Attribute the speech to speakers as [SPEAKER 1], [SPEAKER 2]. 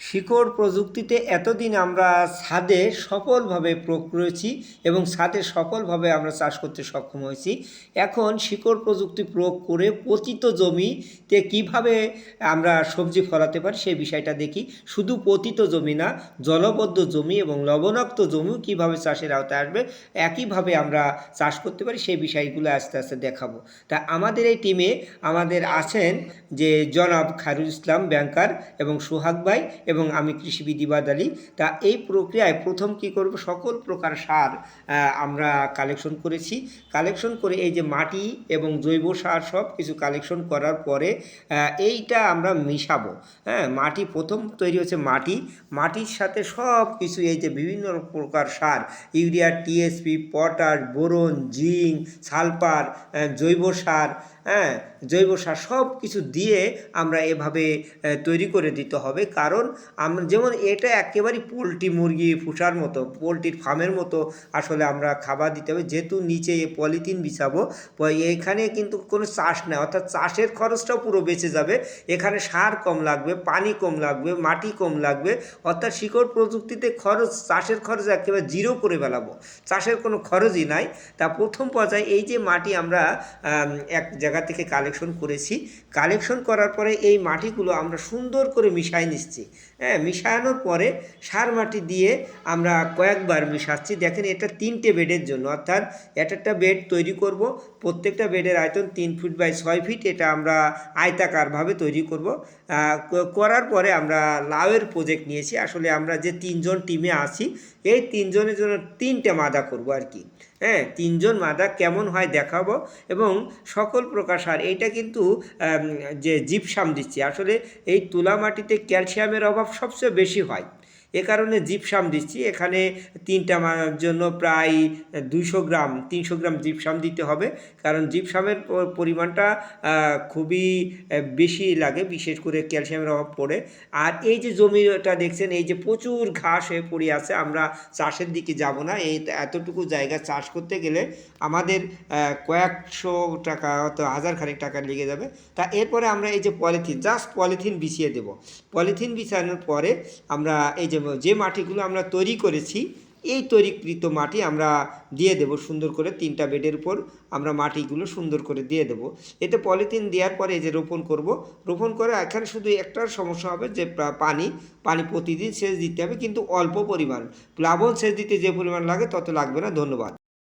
[SPEAKER 1] শিকড় প্রযুক্তিতে এতদিন আমরা ছাদে সফলভাবে প্রয়োগ করেছি এবং ছাদে সফলভাবে আমরা চাষ করতে সক্ষম হয়েছি। এখন শিকড় প্রযুক্তি প্রয়োগ করে পতিত জমিতে কীভাবে আমরা সবজি ফলাতে পারি সেই বিষয়টা দেখি। শুধু পতিত জমি না, জলবদ্ধ জমি এবং লবণাক্ত জমিও কীভাবে চাষের আওতায় আসবে, একইভাবে আমরা চাষ করতে পারি সেই বিষয়গুলো আস্তে আস্তে দেখাবো। তা আমাদের এই টিমে আমাদের আছেন যে জনাব খারুল ইসলাম ব্যাংকার এবং সোহাগ ভাই এবং আমি কৃষিবিদিবাদ বাদালি তা এই প্রক্রিয়ায় প্রথম কি করব? সকল প্রকার সার আমরা কালেকশন করেছি। কালেকশন করে এই যে মাটি এবং জৈব সার সব কিছু কালেকশন করার পরে এইটা আমরা মিশাবো। হ্যাঁ মাটি প্রথম তৈরি হচ্ছে মাটি। মাটির সাথে সব কিছু এই যে বিভিন্ন প্রকার সার, urea, TSP, potash, boron, zinc, sulphur জৈব সার হ্যাঁ জৈব সার সব কিছু দিয়ে আমরা এভাবে তৈরি করে দিতে হবে। কারণ আমরা যেমন এটা একেবারেই পোলট্রি মুরগি ফুসার মতো, পোলট্রির ফার্মের মতো আসলে আমরা খাবার দিতে হবে। যেহেতু নিচে পলিথিন বিছাবো এখানে কিন্তু কোনো চাষ নেই অর্থাৎ চাষের খরচটাও পুরো বেঁচে যাবে। এখানে সার কম লাগবে, পানি কম লাগবে, মাটি কম লাগবে, অর্থাৎ শিকড় প্রযুক্তিতে খরচ, চাষের খরচ একেবারে জিরো করে ফেলাবো। চাষের কোনো খরচই নাই। তা প্রথম পর্যায়ে এই যে মাটি আমরা এক এক জায়গা থেকে কালেকশন করেছি। কালেকশন করার পরে এই মাটিগুলো আমরা সুন্দর করে মিশাই নিচ্ছি। হ্যাঁ মিশানোর পরে সার মাটি দিয়ে আমরা কয়েকবার মিশাচ্ছি। দেখেন এটা তিনটে বেডের জন্য, অর্থাৎ এক একটা বেড তৈরি করব, প্রত্যেকটা বেডের আয়তন তিন ফিট বাই ছয় ফিট, এটা আমরা আয়তাকারভাবে তৈরি করব। করার পরে আমরা লাউয়ের প্রজেক্ট নিয়েছি। আসলে আমরা যে তিনজন টিমে আছি, এই তিনজনের জন্য তিনটে মাদা করব আর কি। হ্যাঁ তিনজন মাদা কেমন হয় দেখাবো এবং সকল প্রকার হার, এইটা কিন্তু যে জিপসাম দিচ্ছে। আসলে এই তুলা মাটিতে ক্যালসিয়ামের অভাব সবচেয়ে বেশি হয়। এ কারণে জিপসাম দিচ্ছি। এখানে তিনটা জন্য প্রায় দুইশো গ্রাম, তিনশো গ্রাম জিপসাম দিতে হবে। কারণ জিপসামের পরিমাণটা খুবই বেশি লাগে, বিশেষ করে ক্যালসিয়ামের অভাব পড়ে। আর এই যে জমিটা দেখছেন, এই যে প্রচুর ঘাস হয়ে পড়ে আছে, আমরা চাষের দিকে যাব না। এই এতটুকু জায়গা চাষ করতে গেলে আমাদের কয়েকশো টাকা অত হাজার খানিক টাকা লেগে যাবে। তা এরপরে আমরা এই যে পলিথিন জাস্ট পলিথিন বিছিয়ে দেব। পলিথিন বিছানোর পরে আমরা এই যে যে মাটিগুলো আমরা তৈরি করেছি, এই তৈরিকৃত মাটি আমরা দিয়ে দেব, সুন্দর করে তিনটা বেডের উপর আমরা মাটিগুলো সুন্দর করে দিয়ে দেব। এতে পলিথিন দেওয়ার পরে যে রোপণ করব, রোপণ করে এখানে শুধু একটা সমস্যা হবে যে পানি পানি প্রতিদিন সেচ দিতে হবে, কিন্তু অল্প পরিমাণ। প্লাবন সেচ দিতে যে পরিমাণ লাগে, তত লাগবে না, ধন্যবাদ।